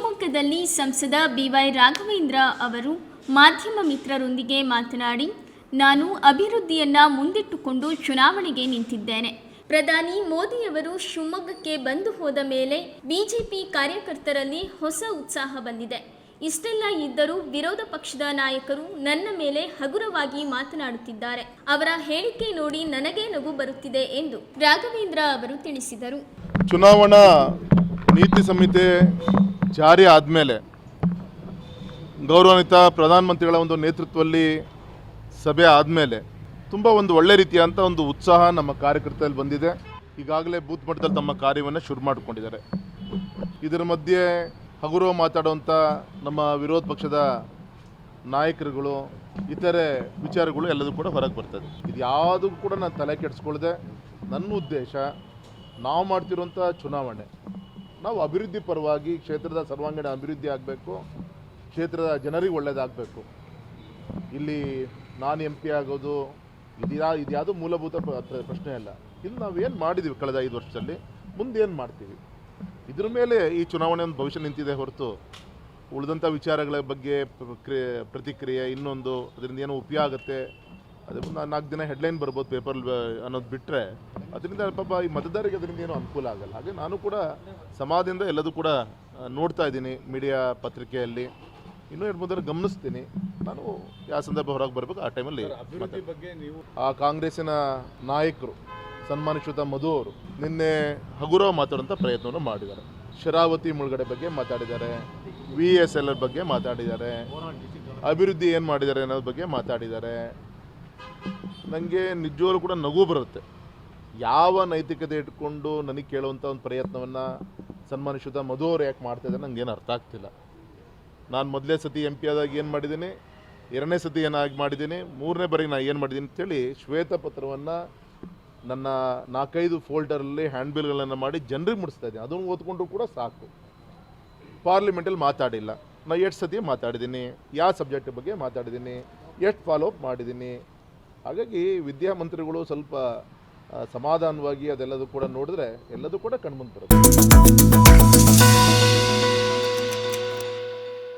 ಶಿವಮೊಗ್ಗದಲ್ಲಿ ಸಂಸದ ಬಿವೈ ರಾಘವೇಂದ್ರ ಅವರು ಮಾಧ್ಯಮ ಮಿತ್ರರೊಂದಿಗೆ ಮಾತನಾಡಿ, ನಾನು ಅಭಿವೃದ್ಧಿಯನ್ನ ಮುಂದಿಟ್ಟುಕೊಂಡು ಚುನಾವಣೆಗೆ ನಿಂತಿದ್ದೇನೆ. ಪ್ರಧಾನಿ ಮೋದಿಯವರು ಶಿವಮೊಗ್ಗಕ್ಕೆ ಬಂದು ಹೋದ ಮೇಲೆ ಬಿಜೆಪಿ ಕಾರ್ಯಕರ್ತರಲ್ಲಿ ಹೊಸ ಉತ್ಸಾಹ ಬಂದಿದೆ. ಇಷ್ಟೆಲ್ಲ ಇದ್ದರೂ ವಿರೋಧ ಪಕ್ಷದ ನಾಯಕರು ನನ್ನ ಮೇಲೆ ಹಗುರವಾಗಿ ಮಾತನಾಡುತ್ತಿದ್ದಾರೆ. ಅವರ ಹೇಳಿಕೆ ನೋಡಿ ನನಗೇ ನಗು ಬರುತ್ತಿದೆ ಎಂದು ರಾಘವೇಂದ್ರ ಅವರು ತಿಳಿಸಿದರು. ಚುನಾವಣಾ ನೀತಿ ಸಂಹಿತೆ ಜಾರಿ ಆದಮೇಲೆ ಗೌರವಾನ್ವಿತ ಪ್ರಧಾನಮಂತ್ರಿಗಳ ಒಂದು ನೇತೃತ್ವದಲ್ಲಿ ಸಭೆ ಆದಮೇಲೆ ತುಂಬ ಒಂದು ಒಳ್ಳೆ ರೀತಿಯಂಥ ಒಂದು ಉತ್ಸಾಹ ನಮ್ಮ ಕಾರ್ಯಕರ್ತರಲ್ಲಿ ಬಂದಿದೆ. ಈಗಾಗಲೇ ಬೂತ್ ಮಟ್ಟದಲ್ಲಿ ತಮ್ಮ ಕಾರ್ಯವನ್ನು ಶುರು ಮಾಡಿಕೊಂಡಿದ್ದಾರೆ. ಇದರ ಮಧ್ಯೆ ಹಗುರ ಮಾತಾಡುವಂಥ ನಮ್ಮ ವಿರೋಧ ಪಕ್ಷದ ನಾಯಕರುಗಳು, ಇತರೆ ವಿಚಾರಗಳು ಎಲ್ಲದೂ ಕೂಡ ಹೊರಗೆ ಬರ್ತದೆ. ಇದು ಯಾವುದೂ ಕೂಡ ನಾನು ತಲೆ ಕೆಡಿಸ್ಕೊಳ್ಳದೆ ನನ್ನ ಉದ್ದೇಶ ನಾವು ಮಾಡ್ತಿರುವಂಥ ಚುನಾವಣೆ ನಾವು ಅಭಿವೃದ್ಧಿ ಪರವಾಗಿ ಕ್ಷೇತ್ರದ ಸರ್ವಾಂಗೀಣ ಅಭಿವೃದ್ಧಿ ಆಗಬೇಕು, ಕ್ಷೇತ್ರದ ಜನರಿಗೆ ಒಳ್ಳೆಯದಾಗಬೇಕು ಇಲ್ಲಿ ನಾನು ಎಂ ಪಿ ಆಗೋದು ಇದ್ಯಾ ಇದ್ಯಾವುದು ಮೂಲಭೂತ ಪ್ರ- ಪ್ರ- ಪ್ರಶ್ನೆ ಅಲ್ಲ. ಇಲ್ಲಿ ನಾವು ಏನು ಮಾಡಿದ್ದೀವಿ ಕಳೆದ ಐದು ವರ್ಷದಲ್ಲಿ, ಮುಂದೆ ಏನು ಮಾಡ್ತೀವಿ? ಇದ್ರ ಮೇಲೆ ಈ ಚುನಾವಣೆ ಒಂದು ಭವಿಷ್ಯ ನಿಂತಿದೆ ಹೊರತು ಉಳಿದಂಥ ವಿಚಾರಗಳ ಬಗ್ಗೆ ಪ್ರತಿಕ್ರಿಯೆ ಇನ್ನೊಂದು, ಅದರಿಂದ ಏನೋ ಉಪಯೋಗ ಆಗುತ್ತೆ. ಅದು ಒಂದು ನಾಲ್ಕು ದಿನ ಹೆಡ್ಲೈನ್ ಬರ್ಬೋದು ಪೇಪರ್ ಅನ್ನೋದು ಬಿಟ್ಟರೆ ಅದರಿಂದ ಪಾಪ ಈ ಮತದಾರರಿಗೆ ಅದರಿಂದ ಏನೂ ಅನುಕೂಲ ಆಗಲ್ಲ. ಹಾಗೆ ನಾನು ಕೂಡ ಸಮಾಜದಿಂದ ಎಲ್ಲದೂ ಕೂಡ ನೋಡ್ತಾ ಇದ್ದೀನಿ ಮೀಡಿಯಾ ಪತ್ರಿಕೆಯಲ್ಲಿ. ಇನ್ನೂ ಎರಡು ಮೂರು ಗಮನಿಸ್ತೀನಿ. ನಾನು ಯಾವ ಸಂದರ್ಭ ಹೊರಗೆ ಬರಬೇಕು ಆ ಟೈಮಲ್ಲಿ ಅಭಿವೃದ್ಧಿ ಬಗ್ಗೆ ನೀವು ಆ ಕಾಂಗ್ರೆಸ್ಸಿನ ನಾಯಕರು ಸನ್ಮಾನಿಶ್ರುತ ಮಧು ಅವರು ನಿನ್ನೆ ಹಗುರ ಮಾತಾಡುವಂಥ ಪ್ರಯತ್ನವನ್ನು ಮಾಡಿದ್ದಾರೆ. ಶರಾವತಿ ಮುಳುಗಡೆ ಬಗ್ಗೆ ಮಾತಾಡಿದ್ದಾರೆ ವಿ ಎಸ್ ಎಲ್ ಬಗ್ಗೆ ಮಾತಾಡಿದ್ದಾರೆ. ಅಭಿವೃದ್ಧಿ ಏನು ಮಾಡಿದ್ದಾರೆ ಅನ್ನೋದ್ರ ಬಗ್ಗೆ ಮಾತಾಡಿದ್ದಾರೆ. ನನಗೆ ನಿಜವಾಗ್ಲೂ ಕೂಡ ನಗು ಬರುತ್ತೆ. ಯಾವ ನೈತಿಕತೆ ಇಟ್ಕೊಂಡು ನನಗೆ ಕೇಳುವಂಥ ಒಂದು ಪ್ರಯತ್ನವನ್ನು ಸನ್ಮಾನಿಸುತ್ತ ಮಧು ಅವರು ಯಾಕೆ ಮಾಡ್ತಾ ಇದ್ದಾರೆ ನನಗೇನು ಅರ್ಥ ಆಗ್ತಿಲ್ಲ. ನಾನು ಮೊದಲೇ ಸತಿ ಎಂ ಪಿ ಆದಾಗ ಏನು ಮಾಡಿದ್ದೀನಿ, ಎರಡನೇ ಸತಿ ಏನಾಗಿ ಮಾಡಿದ್ದೀನಿ, ಮೂರನೇ ಬಾರಿಗೆ ನಾನು ಏನು ಮಾಡಿದ್ದೀನಿ ಅಂತೇಳಿ ಶ್ವೇತಪತ್ರವನ್ನು ನನ್ನ ನಾಲ್ಕೈದು ಫೋಲ್ಡರಲ್ಲಿ ಹ್ಯಾಂಡ್ಬಿಲ್ಗಳನ್ನು ಮಾಡಿ ಜನರಿಗೆ ಮುಡಿಸ್ತಾ ಇದ್ದೀನಿ. ಅದನ್ನು ಓದ್ಕೊಂಡ್ರು ಕೂಡ ಸಾಕು. ಪಾರ್ಲಿಮೆಂಟಲ್ಲಿ ಮಾತಾಡಿಲ್ಲ. ನಾನು ಎಷ್ಟು ಸತಿ ಮಾತಾಡಿದ್ದೀನಿ ಯಾವ ಸಬ್ಜೆಕ್ಟ್ ಬಗ್ಗೆ ಮಾತಾಡಿದ್ದೀನಿ, ಎಷ್ಟು ಫಾಲೋ ಅಪ್ ಮಾಡಿದ್ದೀನಿ ಹಾಗಾಗಿ ವಿದ್ಯಾಮಂತ್ರಿಗಳು ಸ್ವಲ್ಪ ಸಮಾಧಾನವಾಗಿ ಅದೆಲ್ಲದೂ ಕೂಡ ನೋಡಿದ್ರೆ ಎಲ್ಲದೂ ಕೂಡ ಕಣ್ಮುಂದೆ